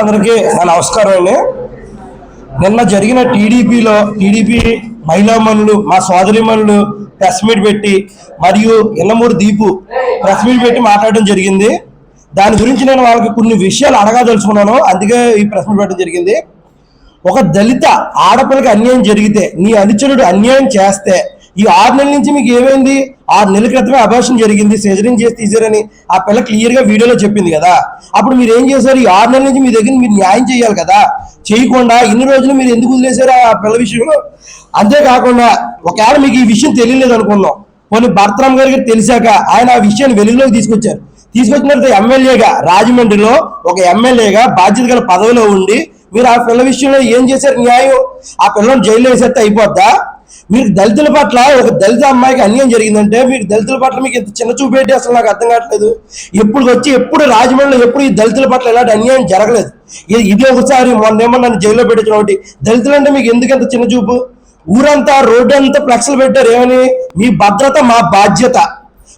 అందరికీ నా నమస్కారం అండి నిన్న జరిగిన టీడీపీలో టీడీపీ మహిళామణులు మా సోదరిమణులు ప్రెస్ మీట్ పెట్టి మరియు ఇన్నమూరు దీపు ప్రెస్ మీట్ పెట్టి మాట్లాడడం జరిగింది. దాని గురించి నేను వాళ్ళకి కొన్ని విషయాలు అడగదలుచుకున్నాను అందుకే ఈ ప్రెస్ మీట్ పెట్టడం జరిగింది. ఒక దళిత ఆడపిల్లకి అన్యాయం జరిగితే నీ అనుచరుడు అన్యాయం చేస్తే ఈ ఆరు నెలల నుంచి మీకు ఏమైంది? ఆరు నెలల క్రితమే అభాషణ జరిగింది సెజరింగ్ చేసి తీసారని ఆ పిల్ల క్లియర్గా వీడియోలో చెప్పింది కదా. అప్పుడు మీరు ఏం చేశారు? ఈ ఆరు నెలల నుంచి మీ దగ్గర మీరు న్యాయం చేయాలి కదా. చేయకుండా ఇన్ని రోజులు మీరు ఎందుకు వదిలేశారు ఆ పిల్ల విషయంలో? అంతేకాకుండా ఒకవేళ మీకు ఈ విషయం తెలియలేదు అనుకున్నాం. కొన్ని భర్తరామ్ గారికి తెలిసాక ఆయన ఆ విషయాన్ని వెలుగులోకి తీసుకొచ్చారు. తీసుకొచ్చినట్టు ఎమ్మెల్యేగా రాజమండ్రిలో ఒక ఎమ్మెల్యేగా బాధ్యత గల పదవిలో ఉండి మీరు ఆ పిల్ల విషయంలో ఏం చేశారు న్యాయం? ఆ పిల్లని జైల్లో వేసేస్తే అయిపోద్దా? మీరు దళితుల పట్ల ఒక దళిత అమ్మాయికి అన్యాయం జరిగిందంటే మీరు దళితుల పట్ల మీకు ఇంత చిన్న చూపేటి అసలు నాకు అర్థం కావట్లేదు. ఎప్పుడు వచ్చి ఎప్పుడు రాజమండ్రిలో ఎప్పుడు ఈ దళితుల పట్ల ఎలాంటి అన్యాయం జరగలేదు. ఇది- ఒకసారి మొన్నేమో నన్ను జైల్లో పెట్టించిన ఒకటి. దళితులు అంటే మీకు ఎందుకు ఇంత చిన్న చూపు? ఊరంతా రోడ్డు అంతా ఫ్లెక్స్లు పెట్టారు ఏమని? మీ భద్రత మా బాధ్యత.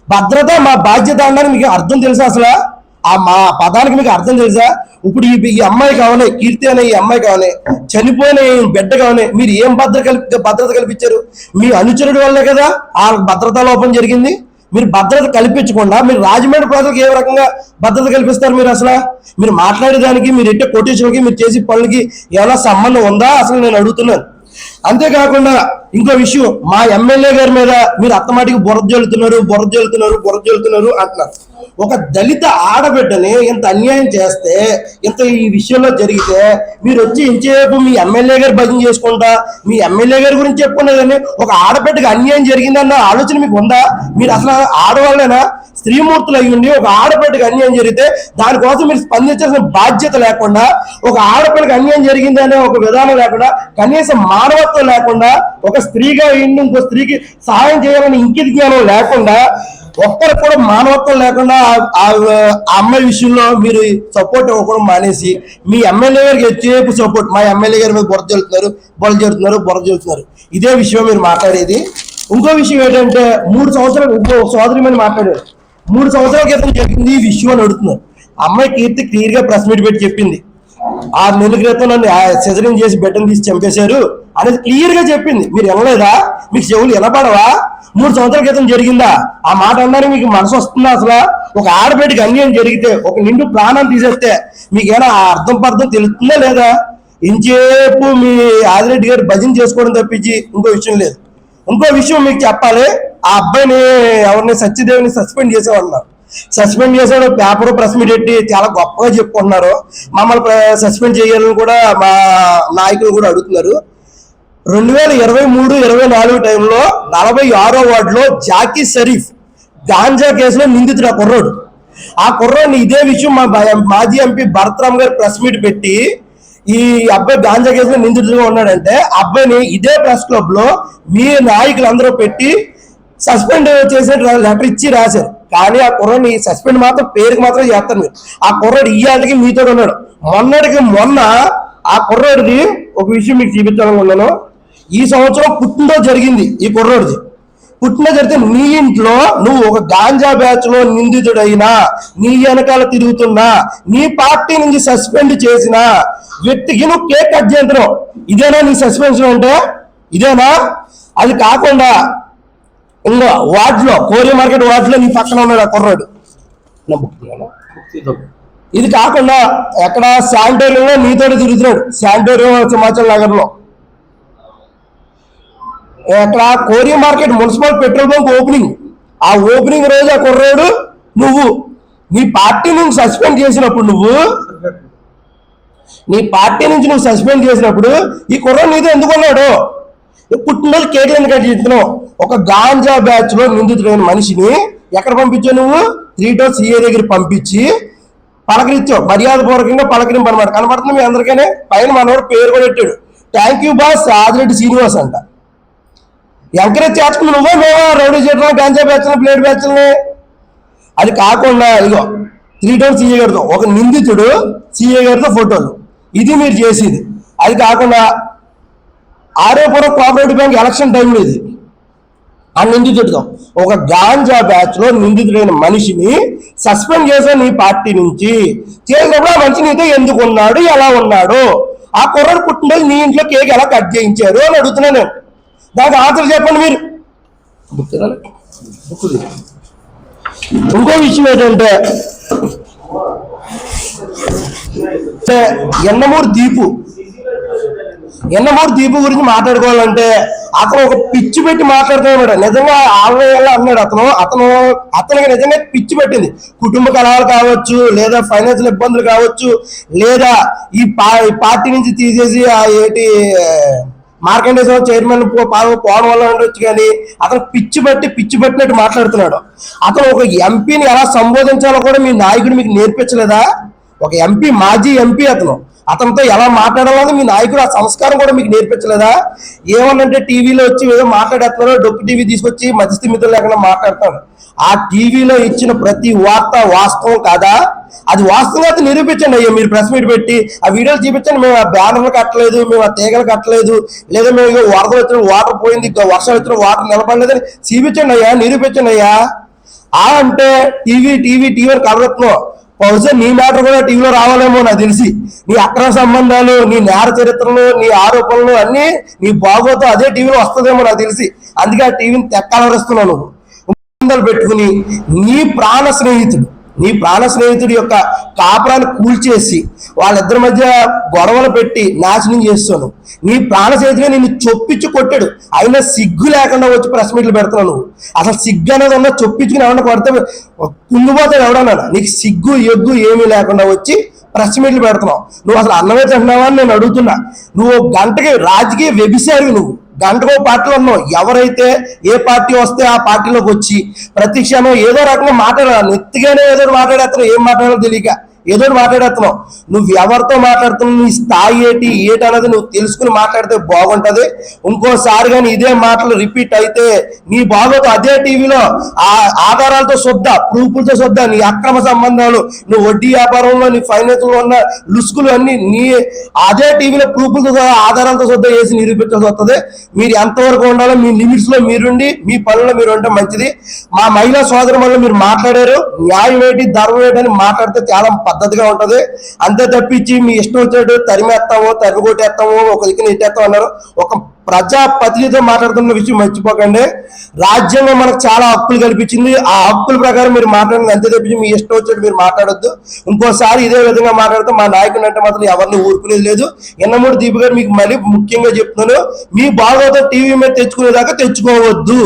భద్రత మా బాధ్యత అనడానికి మీకు అర్థం తెలుసా అసలు? ఆ మా పదానికి మీకు అర్థం తెలుసా? ఇప్పుడు ఈ ఈ అమ్మాయి కావాలి కీర్తి అనే ఈ అమ్మాయి కావాలి చనిపోయిన బిడ్డ కావాలి మీరు ఏం భద్రత కల్పి భద్రత కల్పించారు? మీ అనుచరుడు వల్లే కదా ఆ భద్రతా లోపం జరిగింది? మీరు భద్రత కల్పించకుండా మీరు రాజమండ్రి ప్రజలకు ఏ రకంగా భద్రత కల్పిస్తారు మీరు అసలు? మీరు మాట్లాడేదానికి మీరు ఎట్టే కొటేషన్కి మీరు చేసే పనులకి ఏమైనా సంబంధం ఉందా అసలు నేను అడుగుతున్నాను. అంతేకాకుండా ఇంకో విషయం మా ఎమ్మెల్యే గారి మీద మీరు అత్తమాటికి బురద జల్లుతున్నారు బురద జల్లుతున్నారు బురద జల్లుతున్నారు అంటున్నారు. ఒక దళిత ఆడబిడ్డని ఇంత అన్యాయం చేస్తే ఇంత ఈ విషయంలో జరిగితే మీరు వచ్చి ఇంచేపు మీ ఎమ్మెల్యే గారు భజన చేసుకుంటా? మీ ఎమ్మెల్యే గారి గురించి చెప్పుకున్నదని ఒక ఆడబిడ్డకి అన్యాయం జరిగిందన్న ఆలోచన మీకు ఉందా? మీరు అసలు ఆడవాళ్ళేనా? స్త్రీమూర్తులు అయి ఉండి ఒక ఆడపిల్లకి అన్యాయం జరిగితే దానికోసం మీరు స్పందించాల్సిన బాధ్యత లేకుండా ఒక ఆడపిల్లకి అన్యాయం జరిగింది అనే ఒక విధానం లేకుండా కనీసం మానవత్వం లేకుండా ఒక స్త్రీగా ఉండి ఇంకో స్త్రీకి సహాయం చేయాలని ఇంకిత జ్ఞానం లేకుండా ఒక్కరు కూడా మానవత్వం లేకుండా ఆ- అమ్మాయి విషయంలో మీరు సపోర్ట్ ఇవ్వకుండా మానేసి మీ ఎమ్మెల్యే గారికి ఎక్కువ సపోర్ట్ మా ఎమ్మెల్యే గారి మీద బురద చెల్లుతున్నారు బురద చెల్లుతున్నారు బురద చెల్లుతున్నారు ఇదే విషయం మీరు మాట్లాడేది. ఇంకో విషయం ఏంటంటే మూడు సంవత్సరాలు ఇంకో సోదరి మీద మాట్లాడారు. మూడు సంవత్సరాల క్రితం చెప్పింది ఈ విషయం అని అడుగుతున్నారు. అమ్మాయి కీర్తి క్లియర్గా ప్రెస్ మీట్ పెట్టి చెప్పింది. ఆరు నెలల క్రితం నన్ను సెజరింగ్ చేసి బెడ్ని తీసి చంపేశారు. అనేది క్లియర్గా చెప్పింది. మీరు వినలేదా? మీకు చెవులు వినపడవా? మూడు సంవత్సరాల క్రితం జరిగిందా? ఆ మాట అన్నారు మీకు మనసు వస్తుందా అసలు? ఒక ఆడబిడ్డకి అన్యాయం జరిగితే ఒక నిండు ప్రాణం తీసేస్తే మీకు ఏమైనా అర్థం పర్థం తెలుస్తుందా లేదా? ఇంచేపు మీ ఆదిరెడ్డి గారు భజన చేసుకోవడం తప్పించి ఇంకో విషయం లేదు. ఇంకో విషయం మీకు చెప్పాలి. ఆ అబ్బాయిని ఎవరిని సత్యదేవిని సస్పెండ్ చేసేవాళ్ళన్నారు సస్పెండ్ చేశాడు పేపర్ ప్రెస్ మీట్ పెట్టి చాలా గొప్పగా చెప్పుకుంటున్నారు. మమ్మల్ని సస్పెండ్ చేయాలని కూడా మా నాయకులు కూడా అడుగుతున్నారు. రెండు వేల ఇరవై మూడు ఇరవై నాలుగు టైంలో నలభై ఆరో వార్డులో జాకీ షరీఫ్ గాంజా కేసులో నిందితుడు ఆ కుర్రోడు. ఆ కుర్రోడిని ఇదే విషయం మా మాజీ ఎంపీ భరత్రామ్ గారు ప్రెస్ మీట్ పెట్టి ఈ అబ్బాయి గాంజా కేసులో నిందితుడుగా ఉన్నాడంటే అబ్బాయిని ఇదే ప్రెస్ క్లబ్లో మీ నాయకులు అందరూ పెట్టి సస్పెండ్ చేసే లెటర్ ఇచ్చి రాశారు. కానీ ఆ కుర్రోడిని సస్పెండ్ మాత్రం పేరుకి మాత్రం చేస్తారు మీరు. ఆ కుర్రోడు ఇయ్యాలకి మీతో ఉన్నాడు. మొన్నటికి మొన్న ఆ కుర్రోడిది ఒక విషయం మీకు చూపించాలనుకున్నాను ఈ సంవత్సరం పుట్టినరోజు జరిగింది ఈ కుర్రోడిది. పుట్టిన జరిగితే నీ ఇంట్లో నువ్వు ఒక గాంజా బ్యాచ్లో నిందితుడైనా నీ వెనకాల తిరుగుతున్నా నీ పార్టీ నుంచి సస్పెండ్ చేసిన వ్యక్తికి నువ్వు కేక్ కట్ చేస్తున్నావు ఇదేనా నీ సస్పెన్షన్ అంటే? ఇదేనా? అది కాకుండా ఇంకో వార్డులో కోరి మార్కెట్ వార్డులో నీ పక్కన ఉన్నాడు ఆ కుర్రాడు. ఇది కాకుండా ఎక్కడ శానిటోరియంలో నీతో తిరుగుతున్నాడు. శానిటోరియం సింహాచల్ నగర్లో. అక్కడ కోరి market municipal petrol bunk opening. ఆ ఓపెనింగ్ రోజు ఆ కుర్రాడు నువ్వు. నీ పార్టీ నుంచి సస్పెండ్ చేసినప్పుడు నువ్వు. నీ పార్టీ నుంచి నువ్వు సస్పెండ్ చేసినప్పుడు ఈ కుర్రాడు నీతో ఎందుకున్నాడు పుట్టినరోజు కేక్ ఎందుకు కట్ చేస్తున్నావు? ఒక గాంజా బ్యాచ్లో నిందితుడైన మనిషిని ఎక్కడ పంపించావు నువ్వు? త్రీ టో సిఏ దగ్గర పంపించి పలకరించావు. మర్యాద పూర్వకంగా పలకరింపు అనమాట కనబడుతుంది మీ అందరికీ పైన మనవాడు పేరు కూడా పెట్టాడు. Thank you boss Adireddy Srinivas అంట. ఎంకరేజ్ చేసుకుని నువ్వే మేమా రౌడీ చేయడం గాంజా బెచ్చలు ప్లేట్ బెచ్చలని అది కాకుండా ఇదిగో త్రీ టైమ్స్ సీఏ గారితో ఒక నిందితుడు సీఏ గారితో ఫోటోలు. ఇది మీరు చేసేది. అది కాకుండా ఆర్యపురం కోఆపరేటివ్ బ్యాంక్ ఎలక్షన్ టైంలో ఇది. ఆ నిందితుడితో. ఒక గాంజా బ్యాచ్లో నిందితుడైన మనిషిని సస్పెండ్ చేశాను నీ పార్టీ నుంచి. చేసినప్పుడు ఆ మనిషి నీతో ఎందుకు ఉన్నాడు ఎలా ఉన్నాడు? ఆ కుర్రడు పుట్టినరోజు నీ ఇంట్లో కేక్ ఎలా కట్ చేయించారు? అని అడుగుతున్నాను నేను. దానికి ఆన్సర్ చెప్పండి మీరు. బుక్ బుక్ ఇంకో విషయం ఏంటంటే ఎన్నమూరు దీపు ఎన్నమూరు దీపు గురించి మాట్లాడుకోవాలంటే అతను ఒక పిచ్చి పెట్టి మాట్లాడుతున్నాడు. నిజంగా ఆలయాల్లో అన్నాడు అతను. అతను అతనికి నిజంగా పిచ్చి పెట్టింది. కుటుంబ కలహాలు కావచ్చు లేదా ఫైనాన్షియల్ ఇబ్బందులు కావచ్చు లేదా ఈ పా ఈ పార్టీ నుంచి తీసేసి ఆ ఏటి మార్కండేశ్వర చైర్మన్ పో- పోవడం వల్ల ఉండొచ్చు కానీ అతను పిచ్చి పట్టి పిచ్చి పట్టినట్టు మాట్లాడుతున్నాడు. అతను ఒక ఎంపీని ఎలా సంబోధించాలో కూడా మీ నాయకుడు మీకు నేర్పించలేదా? ఒక ఎంపీ మాజీ ఎంపీ అతను. అతనితో ఎలా మాట్లాడాలని మీ నాయకుడు ఆ సంస్కారం కూడా మీకు నేర్పించలేదా? ఏమన్నంటే టీవీలో వచ్చి ఏదో మాట్లాడేస్తున్నారో డొక్కు టీవీ తీసుకొచ్చి మధ్యస్థి మిత్రులు లేకుండా మాట్లాడతాడు. ఆ టీవీలో ఇచ్చిన ప్రతి వార్త వాస్తవం కాదా? అది వాస్తవంగా నిరూపించండి అయ్యా. మీరు ప్రెస్ మీట్ పెట్టి ఆ వీడియోలు చూపించండి. మేము ఆ బ్యానర్లు కట్టలేదు మేము ఆ తీగలు కట్టలేదు లేదా మేము వరద వచ్చిన వాటర్ పోయింది వర్షం వచ్చిన వాటర్ నిలబడలేదని చూపించండి అయ్యా నిరూపించండి అయ్యా. ఆ అంటే టీవీ టీవీ టీవీ అని బహుశా నీ మ్యాటర్ కూడా టీవీలో రావాలేమో నాకు తెలిసి. నీ అక్రమ సంబంధాలు నీ నేర చరిత్రలు నీ ఆరోపణలు అన్నీ నీ బాగోతో అదే టీవీలో వస్తుందేమో నాకు తెలిసి. అందుకే ఆ టీవీని తెక్కాలరుస్తున్నావు నువ్వు. పెట్టుకుని నీ ప్రాణ స్నేహితుడు. నీ ప్రాణ స్నేహితుడి యొక్క కాపురాన్ని కూల్చేసి వాళ్ళిద్దరి మధ్య గొడవలు పెట్టి నాశనం చేస్తాను. నీ ప్రాణ స్నేహితుడే నిన్ను చొప్పించి కొట్టాడు. అయినా సిగ్గు లేకుండా వచ్చి ప్రెస్ మీట్లు పెడుతున్నావు నువ్వు. అసలు సిగ్గు అనేది ఉన్న చొప్పించుకుని ఎవరన్నా కొడితే కుంగిపోతాడు ఎవడన్నా. నీకు సిగ్గు ఎగ్గు ఏమీ లేకుండా వచ్చి ప్రెస్ మీట్లు పెడుతున్నావు. నువ్వు అసలు అన్నమే తింటున్నావా అని నేను అడుగుతున్నా. నువ్వు గంటకి రాజకీయ వ్యభిచారి నువ్వు. గంటకో పార్టీలు ఉన్నాం. ఎవరైతే ఏ పార్టీ వస్తే ఆ పార్టీలోకి వచ్చి ప్రతి క్షణం ఏదో రకంగా మాట్లాడాలి. నెత్తిగానే ఏదో మాట్లాడేస్తారు. ఏం మాట్లాడాలో తెలియక. ఏదో మాట్లాడేస్తున్నావు. నువ్వు ఎవరితో మాట్లాడుతున్నావు? నీ స్థాయి ఏంటి? ఏంటి అనేది నువ్వు తెలుసుకుని మాట్లాడితే బాగుంటది. ఇంకోసారి కానీ ఇదే మాటలు రిపీట్ అయితే నీ బాగోతో అదే టీవీలో ఆ ఆధారాలతో శుద్ధ ప్రూఫ్లతో శుద్ధ నీ అక్రమ సంబంధాలు నువ్వు వడ్డీ వ్యాపారంలో నీ ఫైనాన్స్లో ఉన్న లుసుకులు అన్ని నీ అదే టీవీలో ప్రూఫ్లతో ఆధారాలతో శుద్ధ వేసి నిరూపించాల్సి వస్తుంది. మీరు ఎంతవరకు ఉండాలో మీ లిమిట్స్లో మీరుండి మీ పనుల్లో మీరు ఉంటే మంచిది. మా మహిళా సోదరు వల్ల మీరు మాట్లాడారు. న్యాయం ఏంటి ధర్మం ఏంటి అని మాట్లాడితే చాలా పద్ధతిగా ఉంటది. అంతే తప్పించి మీ ఇష్టం వచ్చేట్టు తరిమేస్తాము తరిమి కొట్టేస్తాము ఒక దిక్కున ఇట్టేస్తాం అన్నారు. ఒక ప్రజా ప్రతినిధితో మాట్లాడుతున్న విషయం మర్చిపోకండి. రాజ్యాంగం మనకు చాలా హక్కులు కల్పించింది. ఆ హక్కుల ప్రకారం మీరు మాట్లాడండి. అంతే తప్పించి మీ ఇష్టం వచ్చేట్టు మీరు మాట్లాడొద్దు. ఇంకోసారి ఇదే విధంగా మాట్లాడితే మా నాయకుడు అంటే మాత్రం ఎవరిని ఊరుకునేది లేదు. ఎన్నమూడు దీపు గారు మీకు మళ్ళీ ముఖ్యంగా చెప్తున్నాను. మీ బాగోతో టీవీ మీద తెచ్చుకునేదాకా తెచ్చుకోవద్దు.